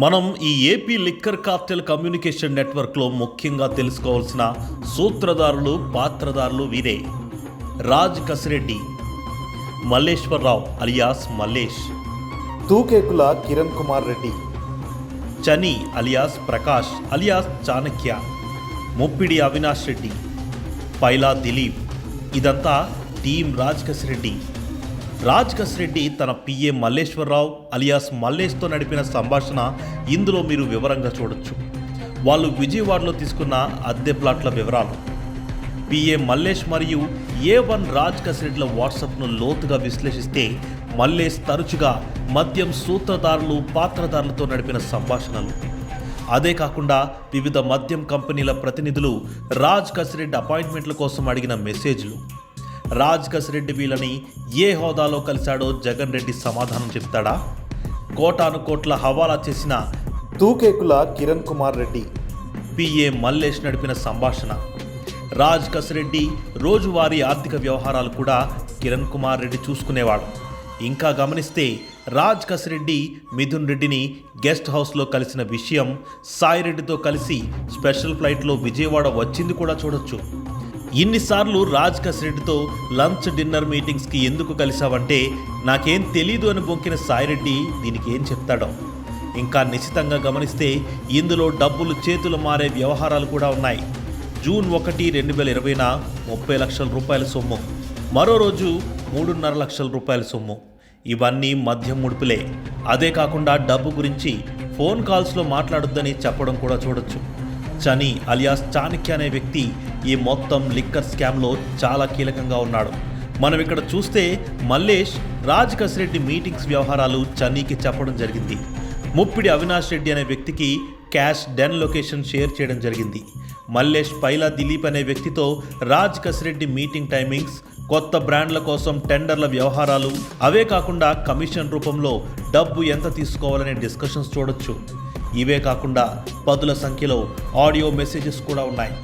మనం ఈ AP liquor Cartel communication నెట్వర్క్లో ముఖ్యంగా తెలుసుకోవాల్సిన సూత్రధారులు పాత్రధారులు వీరే. Raj Kasireddy Malleswararao alias Mallesh. Tukekula Kiran Kumar Reddy. Chani alias Prakash alias Chanakya. Muppidi Avinash Reddy. Paila Dilip. ఇదంతా టీం రాజ్ కసిరెడ్డి. రాజ్ కసిరెడ్డి తన పిఏ మల్లేశ్వరరావు అలియాస్ మల్లేష్తో నడిపిన సంభాషణ ఇందులో మీరు వివరంగా చూడొచ్చు. వాళ్ళు విజయవాడలో తీసుకున్న అద్దె ప్లాట్ల వివరాలు. పిఏ మల్లేష్ మరియు ఏ వన్ రాజ్ కసిరెడ్ల వాట్సాప్ను లోతుగా విశ్లేషిస్తే మల్లేష్ తరచుగా మద్యం సూత్రధారులు పాత్రధారులతో నడిపిన సంభాషణలు. అదే కాకుండా వివిధ మద్యం కంపెనీల ప్రతినిధులు రాజ్ కసిరెడ్డి అపాయింట్మెంట్ల కోసం అడిగిన మెసేజ్లు. రాజ్ కసిరెడ్డి వీళ్ళని ఏ హోదాలో కలిశాడో జగన్ రెడ్డి సమాధానం చెప్తాడా? కోటాను కోట్ల హవాలా చేసిన తూకేకుల కిరణ్ కుమార్ రెడ్డి పిఏ మల్లేష్ నడిపిన సంభాషణ. రాజ్ కసిరెడ్డి రోజువారీ ఆర్థిక వ్యవహారాలు కూడా కిరణ్ కుమార్ రెడ్డి చూసుకునేవాడు. ఇంకా గమనిస్తే రాజ్ కసిరెడ్డి మిథున్ రెడ్డిని గెస్ట్ హౌస్లో కలిసిన విషయం సాయిరెడ్డితో కలిసి స్పెషల్ ఫ్లైట్లో విజయవాడ వచ్చింది కూడా చూడొచ్చు. ఇన్నిసార్లు రాజ్ కసిరెడ్డితో లంచ్ డిన్నర్ మీటింగ్స్కి ఎందుకు కలిశావంటే నాకేం తెలీదు అని బొంకిన సాయిరెడ్డి దీనికి ఏం చెప్తాడో. ఇంకా నిశ్చితంగా గమనిస్తే ఇందులో డబ్బులు చేతులు మారే వ్యవహారాలు కూడా ఉన్నాయి. జూన్ ఒకటి రెండు వేల ఇరవైన ముప్పై లక్షల రూపాయల సొమ్ము. మరో రోజు మూడున్నర లక్షల రూపాయల సొమ్ము. ఇవన్నీ మద్యం ముడుపులే. అదే కాకుండా డబ్బు గురించి ఫోన్ కాల్స్లో మాట్లాడొద్దని చెప్పడం కూడా చూడొచ్చు. చని అలియాస్ చాణక్య అనే వ్యక్తి ఈ మొత్తం లిక్కర్ స్కామ్లో చాలా కీలకంగా ఉన్నాడు. మనం ఇక్కడ చూస్తే మల్లేష్ రాజ్ కసిరెడ్డి మీటింగ్స్ వ్యవహారాలు చన్నీకి చెప్పడం జరిగింది. ముప్పిడి అవినాష్ రెడ్డి అనే వ్యక్తికి క్యాష్ డెన్ లొకేషన్ షేర్ చేయడం జరిగింది. మల్లేష్ పైలా దిలీప్ అనే వ్యక్తితో రాజ్ కసిరెడ్డి మీటింగ్ టైమింగ్స్ కొత్త బ్రాండ్ల కోసం టెండర్ల వ్యవహారాలు అవే కాకుండా కమిషన్ రూపంలో డబ్బు ఎంత తీసుకోవాలనే డిస్కషన్స్ చూడొచ్చు. ఇవే కాకుండా పదుల సంఖ్యలో ఆడియో మెసేజెస్ కూడా ఉన్నాయి.